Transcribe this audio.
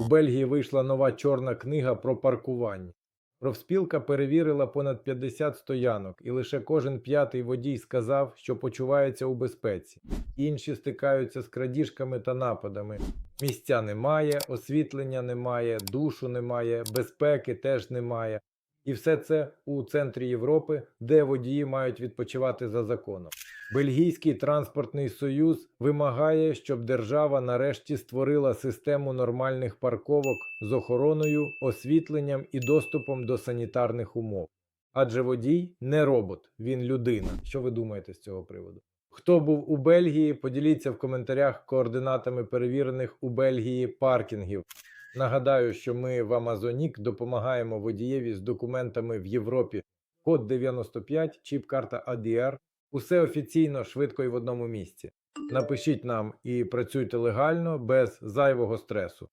У Бельгії вийшла нова чорна книга про паркування. Профспілка перевірила понад 50 стоянок, і лише кожен п'ятий водій сказав, що почувається у безпеці. Інші стикаються з крадіжками та нападами. Місця немає, освітлення немає, душу немає, безпеки теж немає. І все це у центрі Європи, де водії мають відпочивати за законом. Бельгійський транспортний союз вимагає, щоб держава нарешті створила систему нормальних парковок з охороною, освітленням і доступом до санітарних умов. Адже водій не робот, він людина. Що ви думаєте з цього приводу? Хто був у Бельгії? Поділіться в коментарях координатами перевірених у Бельгії паркінгів. Нагадаю, що ми в Амазонік допомагаємо водієві з документами в Європі. Код 95, чіп-карта ADR. Усе офіційно, швидко і в одному місці. Напишіть нам і працюйте легально без зайвого стресу.